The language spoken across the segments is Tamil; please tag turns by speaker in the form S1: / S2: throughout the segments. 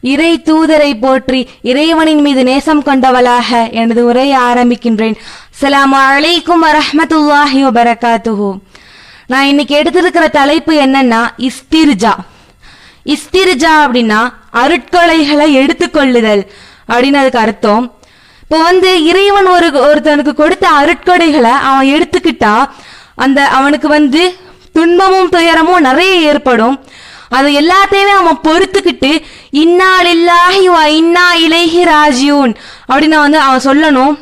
S1: இறை தூதரை போற்றி இறைவனின் மீது நேசம் கொண்டவளாக எனது உரையை ஆரம்பிக்கின்றேன். சலாம் அலைக்கும் வரஹ்மத்துல்லாஹி வபரகாத்துஹு. நான் இன்னைக்கு எடுத்திருக்கிற தலைப்பு என்னன்னா இஸ்திர்ஜா. இஸ்திர்ஜா அப்படின்னா அருட்கொலைகளை எடுத்துக்கொள்ளுதல் அப்படின்னு அதுக்கு அர்த்தம். இப்போ வந்து இறைவன் ஒரு ஒருத்தனுக்கு கொடுத்த அருட்கொடைகளை அவன் எடுத்துக்கிட்டா அந்த அவனுக்கு வந்து துன்பமும் துயரமும் நிறைய ஏற்படும். அது எல்லாத்தையுமே அவன் பொறுத்துக்கிட்டு இன்னாலில்லாஹி வ இன்னா இலைஹி ராஜியூன். அப்படின்னு வந்து அவன் சொல்லணும்.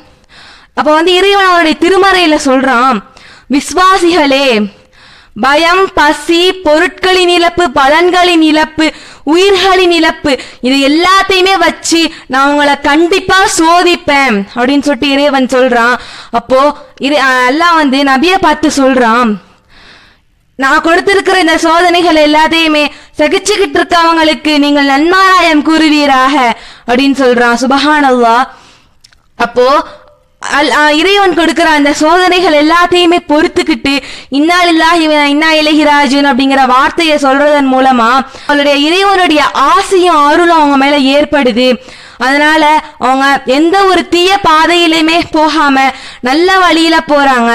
S1: அப்போ வந்து இறைவன் அவனுடைய திருமறையில் சொல்றான் விஸ்வாசிகளே பயம் பசி பொருட்களின் இழப்பு பலன்களின் இழப்பு உயிர்களின் இழப்பு இது எல்லாத்தையுமே வச்சு நான் உங்களை கண்டிப்பா சோதிப்பேன். அப்படின்னு சொல்லிட்டு இறைவன் சொல்றான். அப்போ இறை எல்லாம் வந்து நபியை பார்த்து சொல்றான் நான் கொடுத்திருக்கிற இந்த சோதனைகள் எல்லாத்தையுமே சகிச்சுக்கிட்டு இருக்கவங்களுக்கு நீங்கள் நன்மாராயம் கூறுவீராக அப்படின்னு சொல்றான். சுபஹானல்லாஹ் அப்போ அல் ஆ, இறைவன் கொடுக்கிற அந்த சோதனைகள் எல்லாத்தையுமே பொறுத்துக்கிட்டு இன்னாலில்லாஹி இன்னா இலைஹி அப்படிங்கிற வார்த்தையை சொல்றதன் மூலமா அவளுடைய இறைவனுடைய ஆசையும் அருளும் அவங்க மேல ஏற்படுது. அதனால அவங்க எந்த ஒரு தீய பாதையிலுமே போகாம நல்ல வழியில போறாங்க.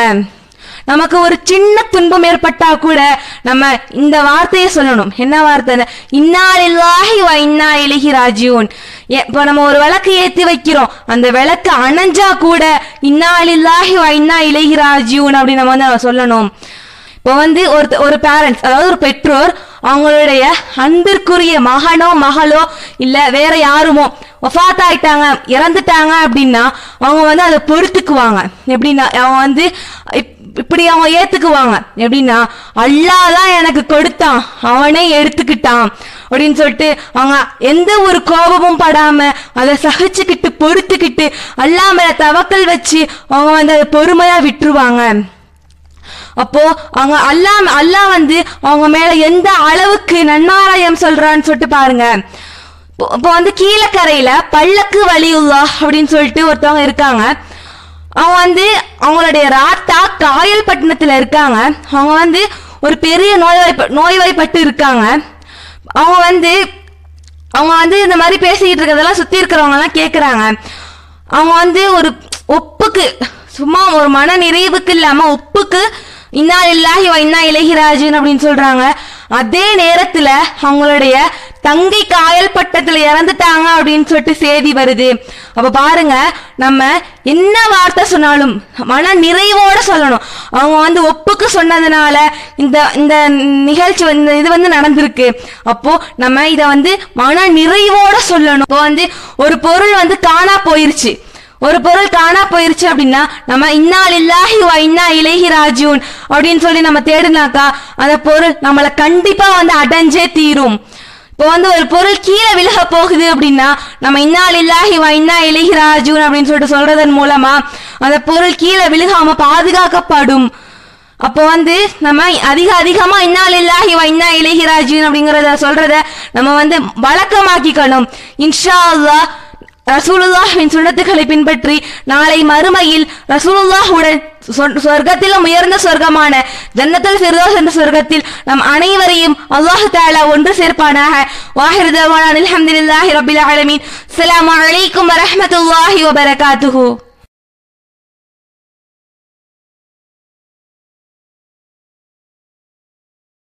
S1: நமக்கு ஒரு சின்ன துன்பம் ஏற்பட்டா கூட நம்ம இந்த வார்த்தையை சொல்லணும். என்ன வார்த்தை இன்னாலில்லாஹி வ இன்னா இலகி ராஜீவன் ஏ- இப்போ நம்ம ஒரு விளக்கு ஏற்றி வைக்கிறோம். அந்த விளக்கு அணைஞ்சா கூட இன்னாலில்லாஹி வ இன்னா இலகி ராஜீவன் அப்படின்னு நம்ம வந்து சொல்லணும். இப்போ வந்து ஒரு ஒரு பேரண்ட்ஸ் அதாவது ஒரு பெற்றோர் அவங்களுடைய அன்பிற்குரிய மகனோ மகளோ இல்ல வேற யாருமோ ஒஃபாத் ஆயிட்டாங்க இறந்துட்டாங்க அப்படின்னா அவங்க வந்து அதை பொறுத்துக்குவாங்க. எப்படின்னா அவங்க வந்து இப்- இப்படி அவங்க ஏத்துக்குவாங்க. எப்படின்னா அல்லாஹ் தான் எனக்கு கொடுத்தான். அவனே எடுத்துக்கிட்டான். அப்படின்னு சொல்லிட்டு அவங்க எந்த ஒரு கோபமும் படாம அதை சகிச்சுக்கிட்டு பொறுத்துக்கிட்டு அல்லாஹ் மேல தவக்கல் வச்சு அவங்க வந்து அதை பொறுமையா விட்டுருவாங்க. அப்போ அவங்க அல்லாஹ் அல்லாஹ் வந்து அவங்க மேல எந்த அளவுக்கு நன்மாராயம் சொல்றான்னு சொல்லிட்டு பாருங்க. இப்போ இப்போ வந்து கீழக்கரையில பல்லக்கு வலியுல்லா அப்படின்னு சொல்லிட்டு ஒருத்தவங்க இருக்காங்க. அவங்க வந்து அவங்களுடைய ராத்தா காயல்பட்டினத்துல இருக்காங்க. அவங்க வந்து ஒரு பெரிய நோய்வாய்ப்ப நோய்வாய்ப்பட்டு இருக்காங்க. அவங்க வந்து அவங்க வந்து இந்த மாதிரி பேசிக்கிட்டு இருக்கிறதெல்லாம் சுற்றி இருக்கிறவங்கலாம் கேட்குறாங்க அவங்க வந்து ஒரு ஒப்புக்கு சும்மா ஒரு மன நிறைவுக்கு இல்லாமல் ஒப்புக்கு இன்னா இல்லாஹி இன்னா இலகிராஜன் அப்படின்னு சொல்கிறாங்க அதே நேரத்தில் அவங்களுடைய தங்கை காயல் பட்டத்துல இறந்துட்டாங்க அப்படின்னு சொல்லிட்டு செய்தி வருது. அப்ப பாருங்க நம்ம என்ன வார்த்தை சொன்னாலும் மன நிறைவோட சொல்லணும். அவங்க வந்து ஒப்புக்கு சொன்னதுனால இந்த இந்த நிகழ்ச்சி வந்து இது வந்து நடந்திருக்கு. அப்போ நம்ம இத வந்து மன நிறைவோட சொல்லணும். இப்போ வந்து ஒரு பொருள் வந்து காணா போயிருச்சு. ஒரு பொருள் காணா போயிருச்சு அப்படின்னா நம்ம இன்னால் இல்லாஹி வா இன்னா இலைஹி ராஜூன் அப்படின்னு சொல்லி நம்ம தேடினாக்கா அந்த பொருள் நம்மளை கண்டிப்பா வந்து அடைஞ்சே தீரும். இப்போ வந்து ஒரு பொருள் கீழே விலக போகுது அப்படின்னா நம்ம இன்னால் இல்லாஹி வ இன்னா இலைஹி அப்படின்னு சொல்லிட்டு சொல்றதன் மூலமா அந்த பொருள் கீழே விழுகாம பாதுகாக்கப்படும். அப்போ வந்து நம்ம அதிக அதிகமா இன்னால் இல்லாஹி வ இன்னா இலைஹி அப்படிங்கிறத அப்படிங்கறத சொல்றத நம்ம வந்து வழக்கமாக்கிக்கணும். இன்ஷா அல்லாஹ் ரசூலுல்லாஹின் சுண்ணத்துக்களை பின்பற்றி நாளை மறுமையில் ரசூலுல்லாஹுடன் சொர்க்கத்திலும் உயர்ந்த சொர்க்கமான ஜன்னத்தில் ஃபிர்தோஸ் என்ற சொர்க்கத்தில் நம் அனைவரையும் அல்லாஹு தாலா ஒன்று சேர்ப்பானாக வாஹிர் தவானா ரபில் அலமின் ஆலமீன் அஸ்ஸலாமு அலைக்கும் வரஹ்மத்துல்லாஹி வபரகாத்துஹு